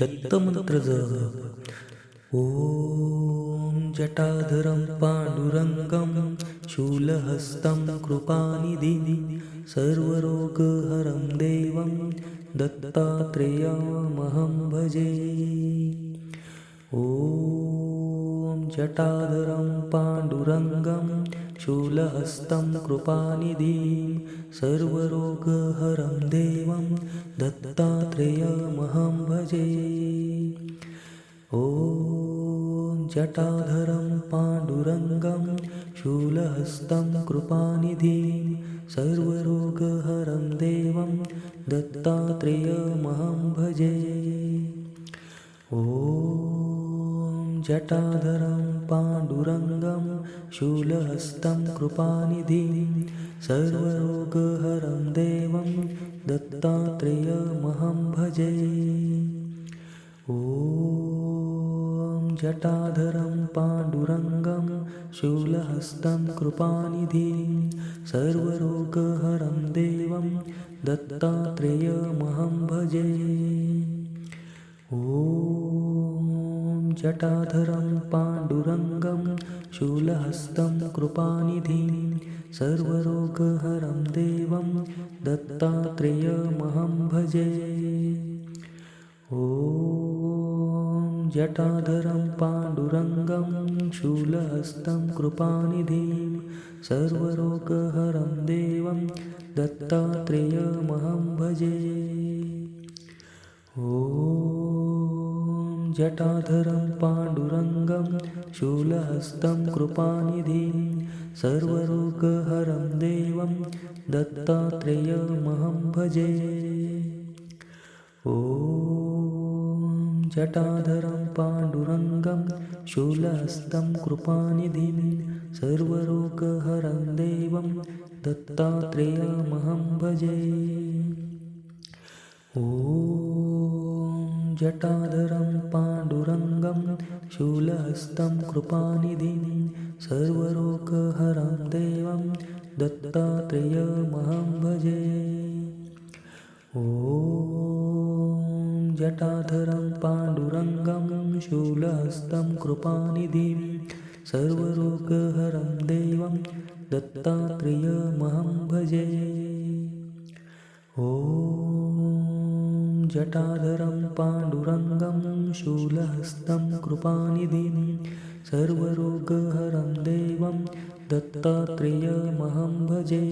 दत्तमन्त्रज। ॐ जटाधरं पाण्डुरङ्गं शूलहस्तं कृपानिधिं सर्वरोगहरं देवं दत्तात्रेयमहं भजे। ॐ जटाधरं पाण्डुरङ्गं शूलहस्तं कृपानिधिं सर्वरोगहरं देवं दत्तात्रेयमहं भजे। ॐ जटाधरं पाण्डुरङ्गं शूलहस्तं कृपानिधिं सर्वरोगहरं देवं दत्तात्रेयमहं भजे। ॐ जटाधरं पाण्डुरङ्गं शूलहस्तं कृपानिधिं सर्वरोगहरं देवं दत्तात्रेयमहं भजे। ॐ जटाधरं पाण्डुरङ्गं शूलहस्तं कृपानिधिं सर्वरोगहरं देवं दत्तात्रेयमहं भजे। ॐ जटाधरं पाण्डुरङ्गं शूलहस्तं कृपानिधिं सर्वरोगहरं देवं दत्तात्रेयमहं भजे। ॐ जटाधरं पाण्डुरङ्गं शूलहस्तं कृपानिधिं सर्वरोगहरं देवं दत्तात्रेयमहं भजे। ॐ जटाधरं पाण्डुरङ्गं शूलहस्तं कृपानिधिं सर्वरोगहरं देवं दत्तात्रेयमहं भजे। ॐ जटाधरं पाण्डुरङ्गं शूलहस्तं कृपानिधिं सर्वरोगहरं देवं दत्तात्रेयमहं भजे। ॐ जटाधरं पाण्डुरङ्गं शूलहस्तं कृपानिधिं सर्वरोगहरं देवं दत्तात्रेयमहं भजे। ॐ जटाधरं पाण्डुरङ्गं शूलहस्तं कृपानिधिं सर्वरोगहरं देवं दत्तात्रेयमहं भजे। ॐ जटाधरं पाण्डुरङ्गं शूलहस्तं कृपानिधिं सर्वरोगहरं देवं दत्तात्रेयमहं भजे।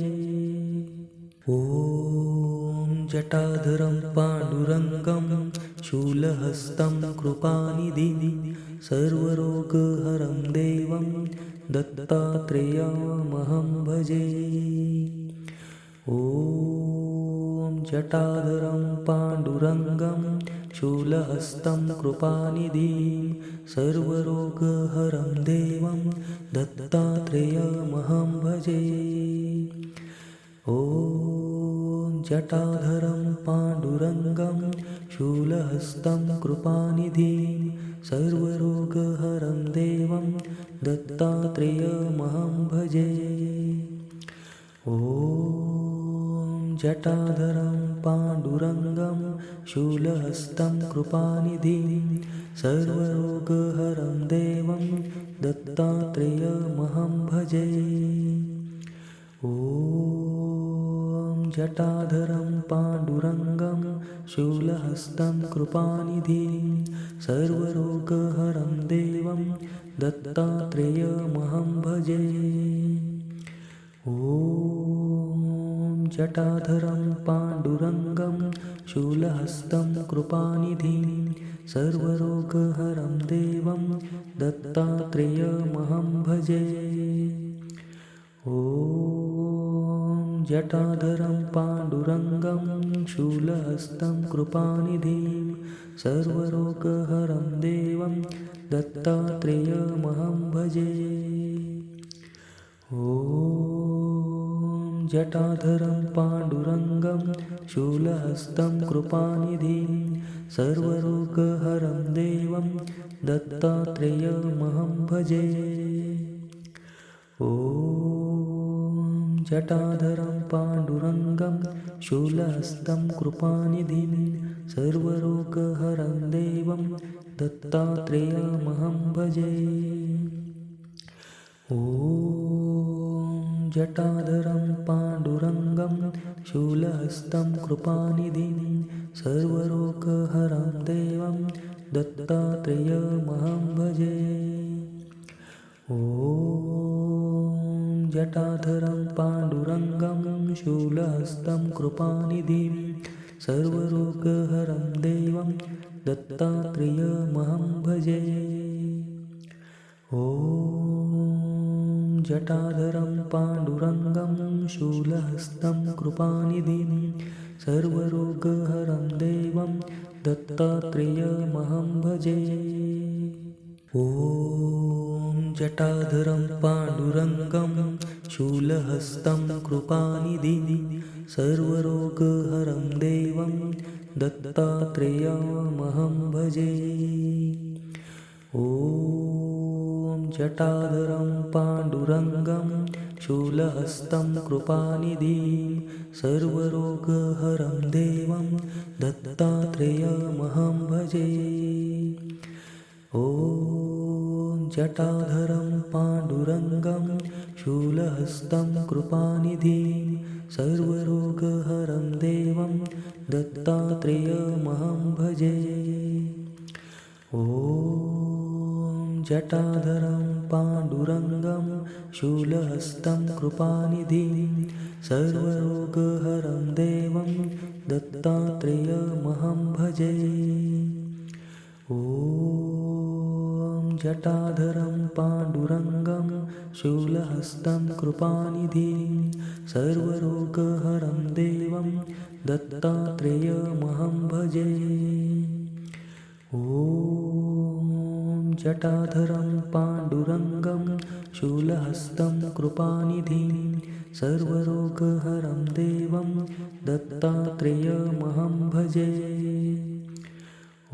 ॐ जटाधरं पाण्डुरङ्गं शूलहस्तं कृपानिधिं सर्वरोगहरं देवं दत्तात्रेयमहं भजे। जटाधरं पाण्डुरङ्गं शूलहस्तं कृपानिधिं सर्वरोगहरं देवं दत्तात्रेयमहं भजे। ॐ जटाधरं पाण्डुरङ्गं शूलहस्तं कृपानिधिं सर्वरोगहरं देवं दत्तात्रेयमहं भजे। ॐ जटाधरं पाण्डुरङ्गं शूलहस्तं कृपानिधिं सर्वरोगहरं देवं दत्तात्रेयमहं भजे। ॐ जटाधरं पाण्डुरङ्गं शूलहस्तं कृपानिधिं सर्वरोगहरं देवं दत्तात्रेयमहं भजे। ॐ जटाधरं पाण्डुरङ्गं शूलहस्तं कृपानिधिं सर्वरोगहरं देवं दत्तात्रेयमहं भजे। ॐ जटाधरं पाण्डुरङ्गं शूलहस्तं कृपानिधिं सर्वरोगहरं देवं दत्तात्रेयमहं भजे। ॐ जटाधरं पाण्डुरङ्गं शूलहस्तं कृपानिधिं, सर्वरोगहरं देवं दत्तात्रेयमहं भजे। ॐ जटाधरं पाण्डुरङ्गं शूलहस्तं कृपानिधिं, सर्वरोगहरं देवं दत्तात्रेयमहं भजे। ॐ जटाधरं पाण्डुरङ्गं शूलहस्तं कृपानिधिं सर्वरोगहरं देवं दत्तात्रेयमहं भजे। ॐ जटाधरं पाण्डुरङ्गं शूलहस्तं कृपानिधिं सर्वरोगहरं देवं दत्तात्रेयमहं भजे। ॐ जटाधरं पाण्डुरङ्गं शूलहस्तं कृपानिधिं सर्वरोगहरं देवं दत्तात्रेयमहं भजे। ॐ जटाधरं पाण्डुरङ्गं शूलहस्तं कृपानिधिं सर्वरोगहरं देवं दत्तात्रेयमहं भजे। ॐ जटाधरं पाण्डुरङ्गं शूलहस्तं कृपानिधिं सर्वरोगहरं देवं दत्तात्रेयमहं भजे। ॐ जटाधरं पाण्डुरङ्गं शूलहस्तं कृपानिधिं सर्वरोगहरं देवं दत्तात्रेयमहं भजे। ॐ जटाधरं पाण्डुरङ्गं शूलहस्तं कृपानिधिं सर्वरोगहरं देवं दत्तात्रेयमहं भजे। ॐ जटाधरं पाण्डुरङ्गं शूलहस्तं कृपानिधिं सर्वरोगहरं देवं दत्तात्रेयमहं भजे। ॐ जटाधरं पाण्डुरङ्गं शूलहस्तं कृपानिधिं सर्वरोगहरं देवं दत्तात्रेयमहं भजे।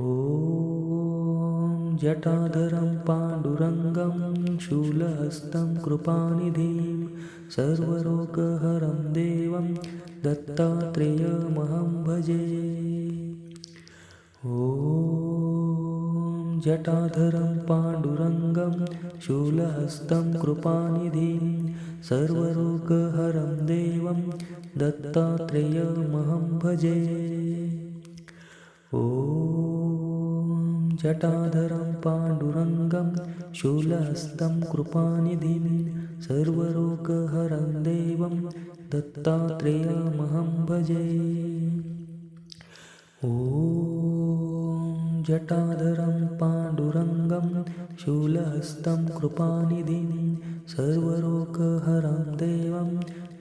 ॐ जटाधरं पाण्डुरङ्गं शूलहस्तं कृपानिधिं सर्वरोगहरं देवं दत्तात्रेयमहं भजे। ॐ जटाधरं पाण्डुरङ्गं शूलहस्तं कृपानिधिं सर्वरोगहरं देवं दत्तात्रेयमहं भजे। ॐ जटाधरं पाण्डुरङ्गं शूलहस्तं कृपानिधिं सर्वरोगहरं देवं दत्तात्रेयमहं भजे। ॐ जटाधरं पाण्डुरङ्गं शूलहस्तं कृपानिधिं सर्वरोगहरं देवं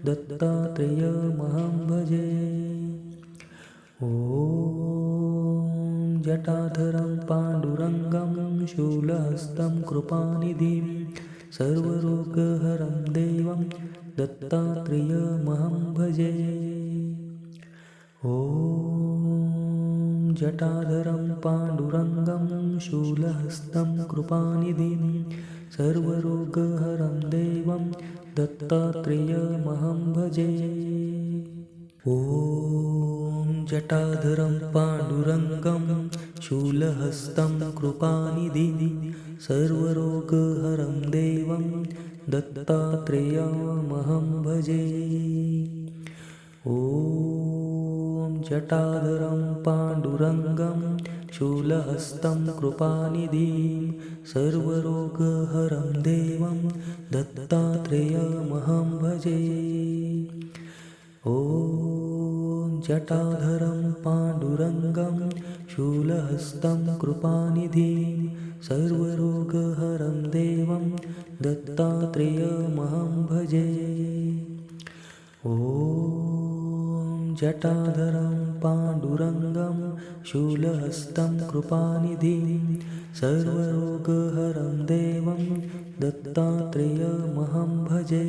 दत्तात्रेयमहं भजे। ॐ जटाधरं पाण्डुरङ्गं शूलहस्तं कृपानिधिं सर्वरोगहरं देवं दत्तात्रेयमहं भजे। ॐ जटाधरं पाण्डुरङ्गं शूलहस्तं कृपानिधिं सर्वरोगहरं देवं दत्तात्रेयमहं भजे। ॐ जटाधरं पाण्डुरङ्गं शूलहस्तं कृपानिधिं सर्वरोगहरं देवं दत्तात्रेयमहं भजे। ॐ जटाधरं पाण्डुरङ्गं शूलहस्तं कृपानिधिं सर्वरोगहरं देवं दत्तात्रेयमहं भजे। ॐ जटाधरं पाण्डुरङ्गं शूलहस्तं कृपानिधिं सर्वरोगहरं देवं दत्तात्रेयमहं भजे। ॐ जटाधरं पाण्डुरङ्गं शूलहस्तं कृपानिधिं सर्वरोगहरं देवं दत्तात्रेयमहं भजे।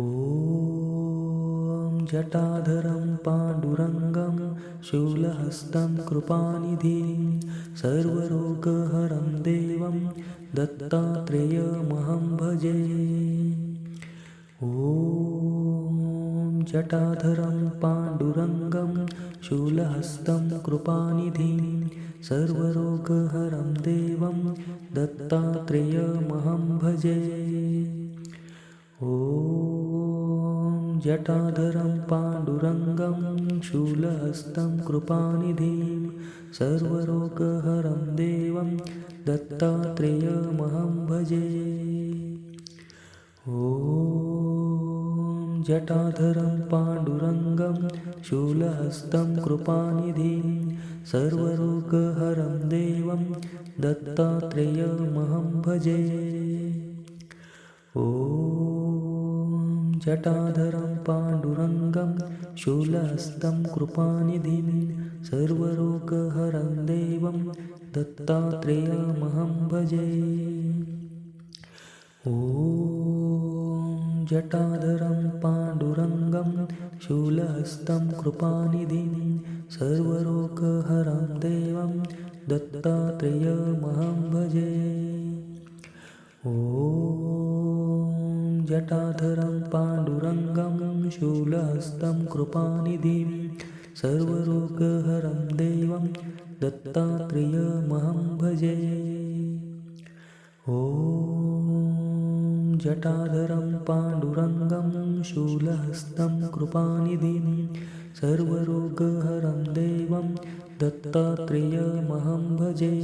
ॐ जटाधरं पाण्डुरङ्गं शूलहस्तं कृपानिधिं सर्वरोगहरं देवं दत्तात्रेयमहं भजे। ॐ जटाधरं पाण्डुरङ्गं शूलहस्तं कृपानिधिं सर्वरोगहरं देवं दत्तात्रेयमहं भजे। ॐ जटाधरं पाण्डुरङ्गं शूलहस्तं कृपानिधिं सर्वरोगहरं देवं दत्तात्रेयमहं भजे। ॐ जटाधरं पाण्डुरङ्गं शूलहस्तं कृपानिधिं सर्वरोगहरं देवं दत्तात्रेयमहं भजे। ॐ जटाधरं पाण्डुरङ्गं शूलहस्तं कृपानिधिं सर्वरोगहरं देवं दत्तात्रेयमहं भजे। ॐ जटाधरं पाण्डुरङ्गं शूलहस्तं कृपानिधिं सर्वरोगहरं देवं दत्तात्रेयमहं भजे। ॐ जटाधरं पाण्डुरङ्गं शूलहस्तं कृपानिधिं सर्वरोगहरं देवं दत्तात्रेयमहं भजे। ॐ जटाधरं पाण्डुरङ्गं शूलहस्तं कृपानिधिं सर्वरोगहरं देवं दत्तात्रेयमहं भजे।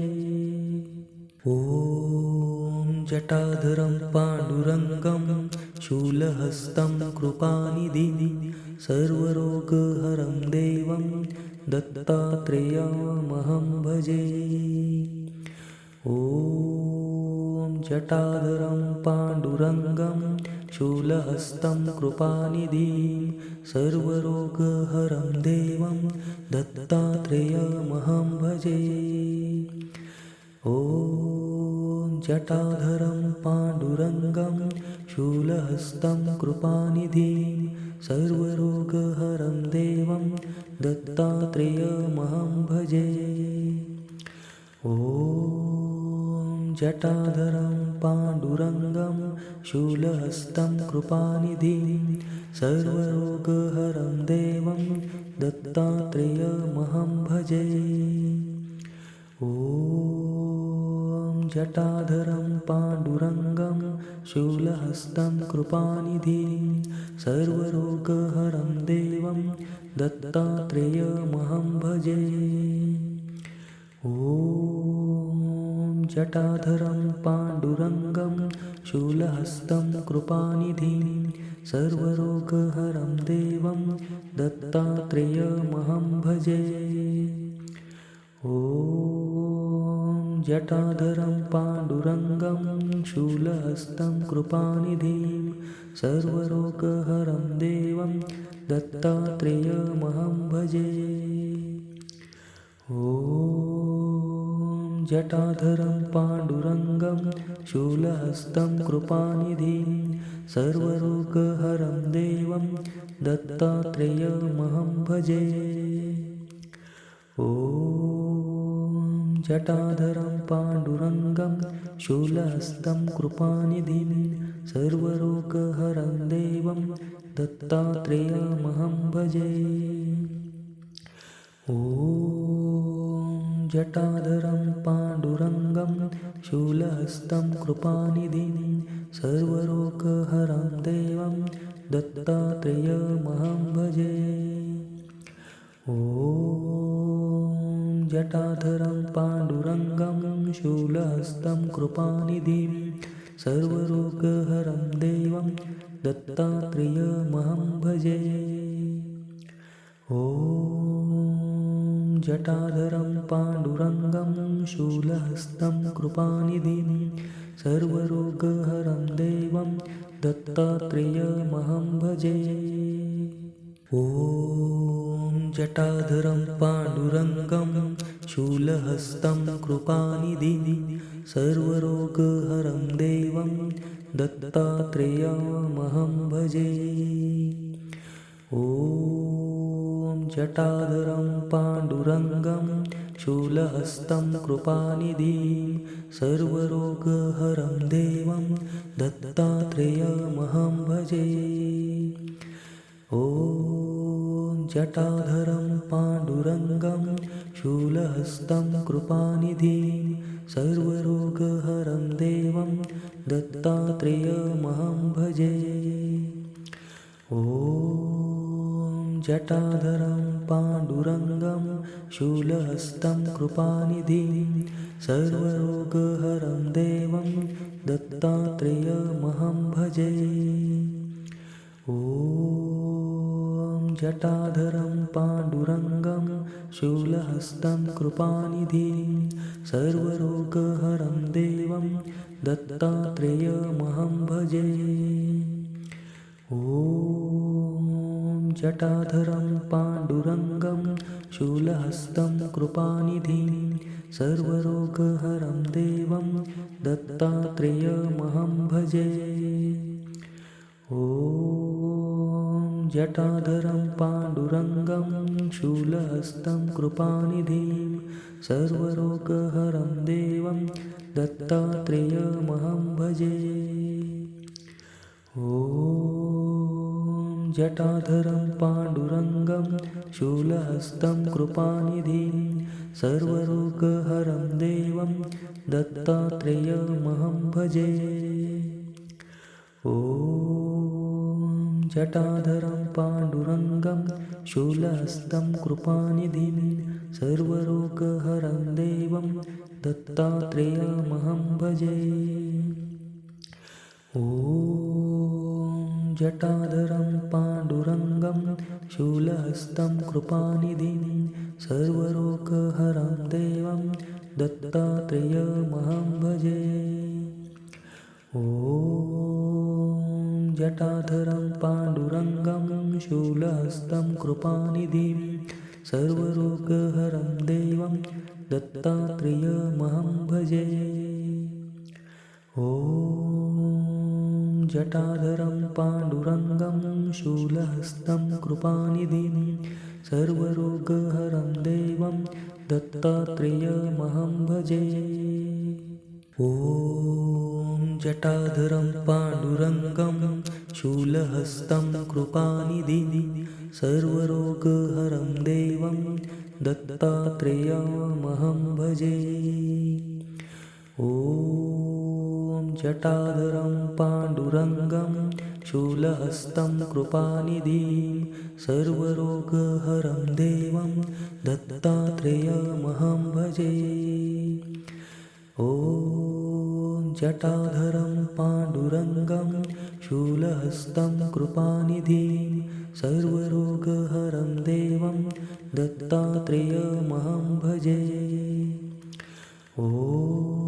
ॐ जटाधरं पाण्डुरङ्गं शूलहस्तं कृपानिधिं सर्वरोगहरं देवं दत्तात्रेयमहं भजे। ॐ जटाधरं पाण्डुरङ्गं शूलहस्तं कृपानिधिं सर्वरोगहरं देवं दत्तात्रेयमहं भजे। ॐ जटाधरं पाण्डुरङ्गं शूलहस्तं कृपानिधिं सर्वरोगहरं देवं दत्तात्रेयमहं भजे। ॐ जटाधरं पाण्डुरङ्गं शूलहस्तं कृपानिधिं सर्वरोगहरं देवं दत्तात्रेयमहं भजे। ॐ जटाधरं पाण्डुरङ्गं शूलहस्तं कृपानिधिं सर्वरोगहरं देवं दत्तात्रेयमहं भजे। ॐ जटाधरं पाण्डुरङ्गं शूलहस्तं कृपानिधिं सर्वरोगहरं देवं दत्तात्रेयमहं भजे। ॐ जटाधरं पाण्डुरङ्गं शूलहस्तं कृपानिधिं सर्वरोगहरं देवं दत्तात्रेयमहं भजे। ॐ जटाधरं पाण्डुरङ्गं शूलहस्तं कृपानिधिं सर्वरोगहरं देवं दत्तात्रेयमहं भजे। ॐ जटाधरं पाण्डुरङ्गं शूलहस्तं कृपानिधिं सर्वरोगहरं देवं दत्तात्रेयमहं भजे। ॐ जटाधरं पाण्डुरङ्गं शूलहस्तं कृपानिधिं सर्वरोगहरं देवं दत्तात्रेयमहं भजे। ॐ जटाधरं पाण्डुरङ्गं शूलहस्तं कृपानिधिं सर्वरोगहरं देवं दत्तात्रेयमहं भजे। ॐ जटाधरं पाण्डुरङ्गं शूलहस्तं कृपानिधिं सर्वरोगहरं देवं दत्तात्रेयमहं भजे। ॐ जटाधरं पाण्डुरङ्गं शूलहस्तं कृपानिधिं सर्वरोगहरं देवं दत्तात्रेयमहं भजे। ॐ जटाधरं पाण्डुरङ्गं शूलहस्तं कृपानिधिं सर्वरोगहरं देवं दत्तात्रेयमहं भजे। ॐ जटाधरं पाण्डुरङ्गं शूलहस्तं कृपानिधिं सर्वरोगहरं देवं दत्तात्रेयमहं भजे। ॐ जटाधरं पाण्डुरङ्गं शूलहस्तं कृपानिधिं सर्वरोगहरं देवं दत्तात्रेयमहं भजे। ॐ जटाधरं पाण्डुरङ्गं शूलहस्तं कृपानिधिं सर्वरोगहरं देवं दत्तात्रेयमहं भजे। ॐ जटाधरं पाण्डुरङ्गं शूलहस्तं कृपानिधिं सर्वरोगहरं देवं दत्तात्रेयमहं भजे। ॐ जटाधरं पाण्डुरङ्गं शूलहस्तं कृपानिधिं सर्वरोगहरं देवं दत्तात्रेयमहं भजे। ॐ जटाधरं पाण्डुरङ्गं शूलहस्तं कृपानिधिं, सर्वरोगहरं देवं दत्तात्रेयमहं भजे। ॐ जटाधरं पाण्डुरङ्गं शूलहस्तं कृपानिधिं, सर्वरोगहरं देवं दत्तात्रेयमहं भजे। ॐ जटाधरं पाण्डुरङ्गं शूलहस्तं कृपानिधिं सर्वरोगहरं देवं दत्तात्रेयमहं भजे। ॐ जटाधरं पाण्डुरङ्गं शूलहस्तं कृपानिधिं सर्वरोगहरं देवं दत्तात्रेयमहं भजे। ॐ जटाधरं पाण्डुरङ्गं शूलहस्तं कृपानिधिं सर्वरोगहरं देवं दत्तात्रेयमहं भजे। ॐ जटाधरं पाण्डुरङ्गं शूलहस्तं कृपानिधिं सर्वरोगहरं देवं दत्तात्रेयमहं भजे। ॐ जटाधरं पाण्डुरङ्गं शूलहस्तं कृपानिधिं सर्वरोगहरं देवं दत्तात्रेयमहं भजे। ॐ जटाधरं पाण्डुरङ्गं शूलहस्तं कृपानिधिं सर्वरोगहरं देवं दत्तात्रेयमहं भजे। ॐ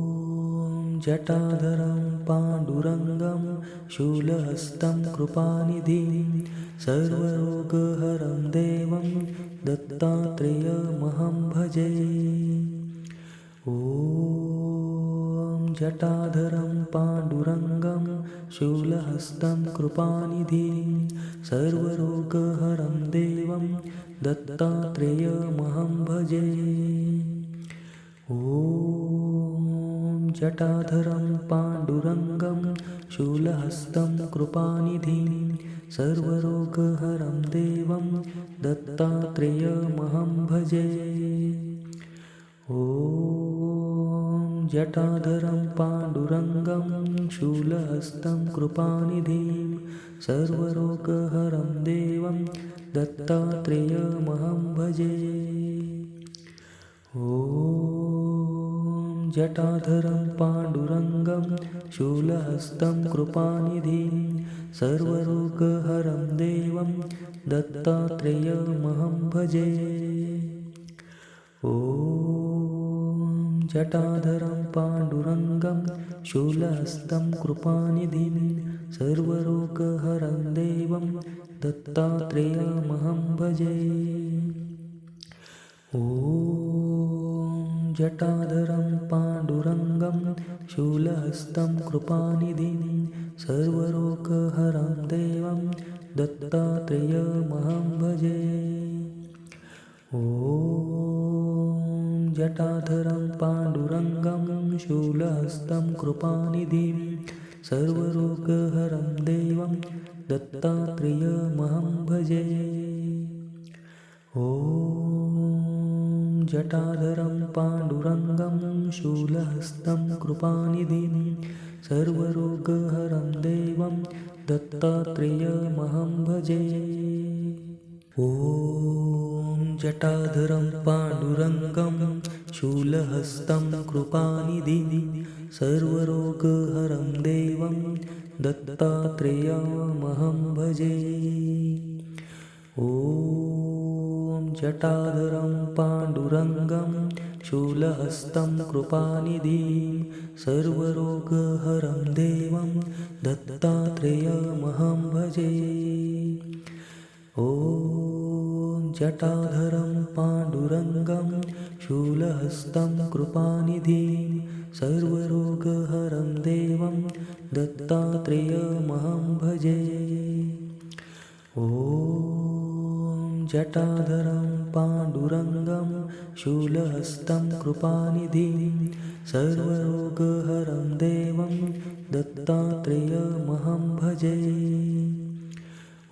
जटाधरं पाण्डुरङ्गं शूलहस्तं कृपानिधिं सर्वरोगहरं देवं दत्तात्रेयमहं भजे। ॐ जटाधरं पाण्डुरङ्गं शूलहस्तं कृपानिधिं सर्वरोगहरं देवं दत्तात्रेयमहं भजे। ॐ जटाधरं पाण्डुरङ्गं शूलहस्तं कृपानिधिं सर्वरोगहरं देवं दत्तात्रेयमहं भजे। ॐ जटाधरं पाण्डुरङ्गं शूलहस्तं कृपानिधिं सर्वरोगहरं देवं दत्तात्रेयमहं भजे। ॐ जटाधरं पाण्डुरङ्गं शूलहस्तं कृपानिधिं सर्वरोगहरं देवं दत्तात्रेयमहं भजे। ॐ जटाधरं पाण्डुरङ्गं शूलहस्तं कृपानिधिं सर्वरोगहरं देवं दत्तात्रेयमहं भजे। ॐ जटाधरं पाण्डुरङ्गं शूलहस्तं कृपानिधिं सर्वरोगहरं देवं दत्तात्रेयमहं भजे। ॐ जटाधरं पाण्डुरङ्गं शूलहस्तं कृपानिधिं सर्वरोगहरं देवं दत्तात्रेयमहं भजे। ॐ जटाधरं पाण्डुरङ्गं शूलहस्तं कृपानिधिं सर्वरोगहरं देवं दत्तात्रेयमहं भजे। ॐ जटाधरं पाण्डुरङ्गं शूलहस्तं कृपानिधिं सर्वरोगहरं देवं दत्तात्रेयमहं भजे। ॐ जटाधरं पाण्डुरङ्गं शूलहस्तं कृपानिधिं सर्वरोगहरं देवं दत्तात्रेयमहं भजे। ॐ जटाधरं पाण्डुरङ्गं शूलहस्तं कृपानिधिं सर्वरोगहरं देवं दत्तात्रेयमहं भजे। ॐ जटाधरं पाण्डुरङ्गं शूलहस्तं कृपानिधिं सर्वरोगहरं देवं दत्तात्रेयमहं भजे।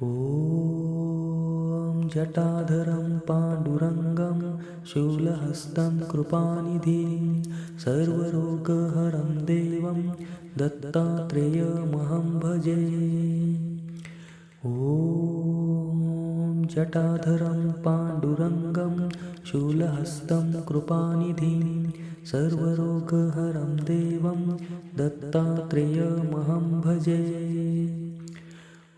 ॐ जटाधरं पाण्डुरङ्गं शूलहस्तं कृपानिधिं सर्वरोगहरं देवं दत्तात्रेयमहं भजे। ॐ जटाधरं पाण्डुरङ्गं शूलहस्तं कृपानिधिं सर्वरोगहरं देवं दत्तात्रेयमहं भजे।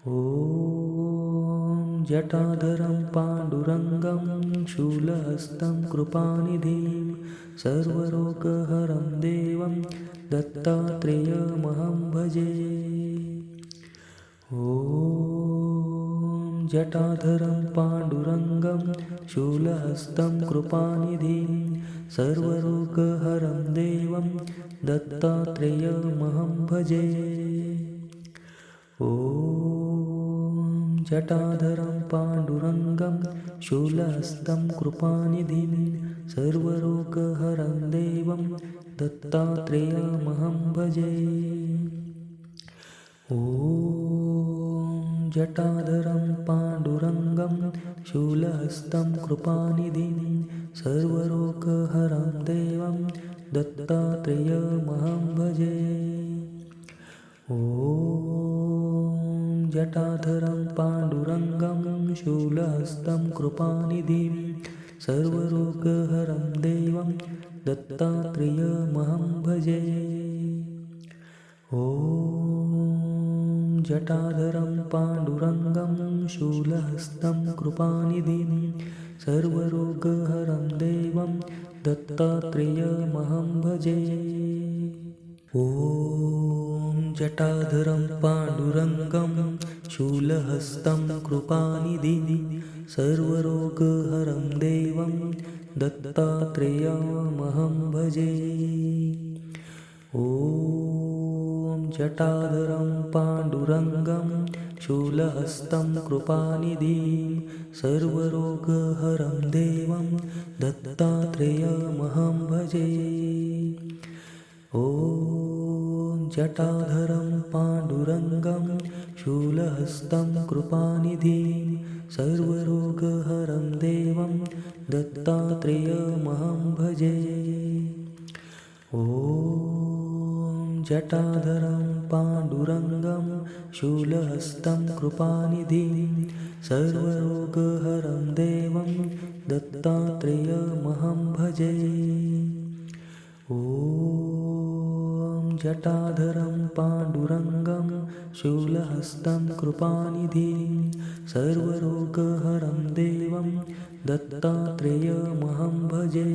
ॐ जटाधरं पाण्डुरङ्गं शूलहस्तं कृपानिधिं सर्वरोगहरं देवं दत्तात्रेयमहं भजे। ॐ जटाधरं पाण्डुरङ्गं शूलहस्तं कृपानिधिं सर्वरोगहरं देवं दत्तात्रेयमहं भजे। ॐ जटाधरं पाण्डुरङ्गं शूलहस्तं कृपानिधिं सर्वरोगहरं देवं दत्तात्रेयमहं भजे। ॐ जटाधरं पाण्डुरङ्गं शूलहस्तं कृपानिधिं सर्वरोगहरं देवं दत्तात्रेयमहं भजे। ॐ जटाधरं पाण्डुरङ्गं शूलहस्तं कृपानिधिं सर्वरोगहरं देवं दत्तात्रेयमहं भजे। ॐ जटाधरं पाण्डुरङ्गं शूलहस्तं कृपानिधिं सर्वरोगहरं देवं दत्तात्रेयमहं भजे। ॐ जटाधरं पाण्डुरङ्गं शूलहस्तं कृपानिधिं सर्वरोगहरं देवं दत्तात्रेयमहं भजे। ॐ जटाधरं पाण्डुरङ्गं शूलहस्तं कृपानिधिं सर्वरोगहरं देवं दत्तात्रेयमहं भजे। ॐ जटाधरं पाण्डुरङ्गं शूलहस्तं कृपानिधिं सर्वरोगहरं देवं दत्तात्रेयमहं भजे। ॐ जटाधरं पाण्डुरङ्गं शूलहस्तं कृपानिधिं सर्वरोगहरं देवं दत्तात्रेयमहं भजे। ॐ जटाधरं पाण्डुरङ्गं शूलहस्तं कृपानिधिं सर्वरोगहरं देवं दत्तात्रेयमहं भजे।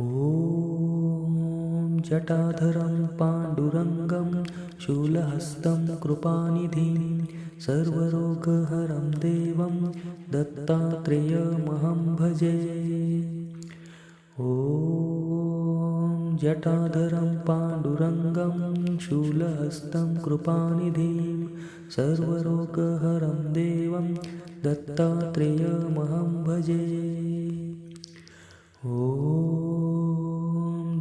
ॐ जटाधरं पाण्डुरङ्गं शूलहस्तं कृपानिधिं सर्वरोगहरं देवं दत्तात्रेयमहं भजे। ॐ जटाधरं पाण्डुरङ्गं शूलहस्तं कृपानिधिं सर्वरोगहरं देवं दत्तात्रेयमहं भजे। ॐ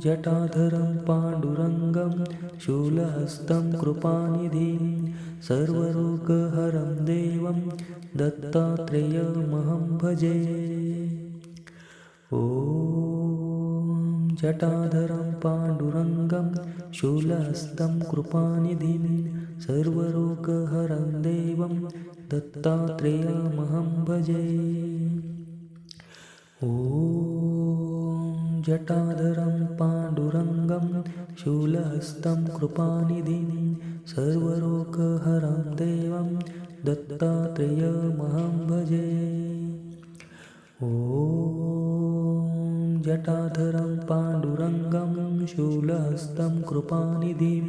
जटाधरं पाण्डुरङ्गं शूलहस्तं कृपानिधिं सर्वरोगहरं देवं दत्तात्रेयमहं भजे। ॐ जटाधरं पाण्डुरङ्गं शूलहस्तं कृपानिधिं सर्वरोगहरं देवं दत्तात्रेयमहं भजे। ॐ जटाधरं पाण्डुरङ्गं शूलहस्तं कृपानिधिं सर्वरोगहरं देवं दत्तात्रेयमहं भजे। ॐ जटाधरं पाण्डुरङ्गं शूलहस्तं कृपानिधिं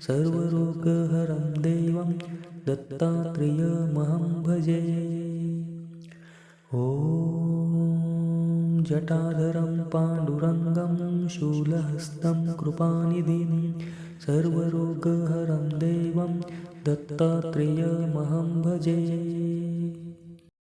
सर्वरोगहरं देवं दत्तात्रेयमहं भजे। ॐ जटाधरं पाण्डुरङ्गं शूलहस्तं कृपानिधिं सर्वरोगहरं देवं दत्तात्रेयमहं भजे